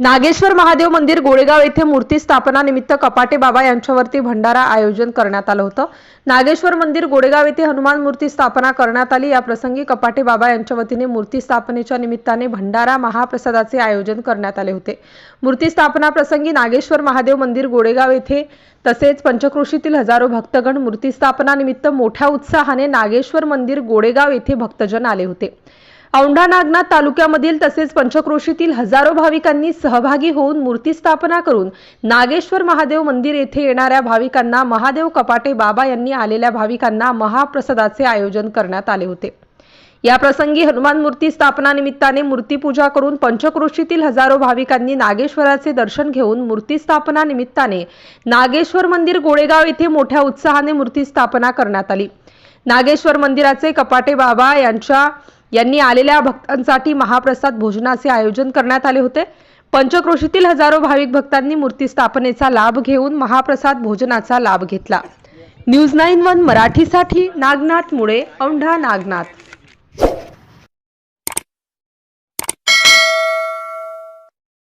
नागेश्वर महादेव मंदिर गोळेगाव येथे मूर्ती स्थापना निमित्त कपाटे बाबा यांच्यावरती भंडारा आयोजन करण्यात आलं होतं. नागेश्वर मंदिर गोळेगाव येथे हनुमान मूर्ती स्थापना करण्यात आली. या प्रसंगी कपाटे बाबा यांच्या वतीने मूर्ती स्थापनेच्या निमित्ताने भंडारा महाप्रसादाचे आयोजन करण्यात आले होते. मूर्ती स्थापना प्रसंगी नागेश्वर महादेव मंदिर गोळेगाव येथे तसेच पंचक्रोशीतील हजारो भक्तगण मूर्ती स्थापना निमित्त मोठ्या उत्साहाने नागेश्वर मंदिर गोळेगाव येथे भक्तजन आले होते. औंढा नागनाथ तालुक्यामधील तसेच पंचक्रोशीतील हजारो भाविकांनी सहभागी होऊन मूर्ती स्थापना करून नागेश्वर महादेव मंदिर येथे येणाऱ्या भाविकांना महादेव कपाटे बाबा यांनी आलेल्या भाविकांना महाप्रसादाचे आयोजन करण्यात आले होते. या प्रसंगी हनुमान मूर्ती स्थापना निमित्ताने मूर्तीपूजा करून पंचक्रोशीतील हजारो भाविकांनी नागेश्वराचे दर्शन घेऊन मूर्ती स्थापना निमित्ताने नागेश्वर मंदिर गोळेगाव येथे मोठ्या उत्साहाने मूर्ती स्थापना करण्यात आली. नागेश्वर मंदिराचे कपाटे बाबा यांच्या यांनी आलेल्या भक्तांसाठी महाप्रसाद भोजनाचे आयोजन करण्यात आले होते. पंचक्रोशीतील हजारो भाविक भक्तांनी मूर्ती स्थापनेचा लाभ घेऊन महाप्रसाद भोजनाचा लाभ घेतला. न्यूज नाईन वन मराठीसाठी नागनाथ मुळे औंढा नागनाथ.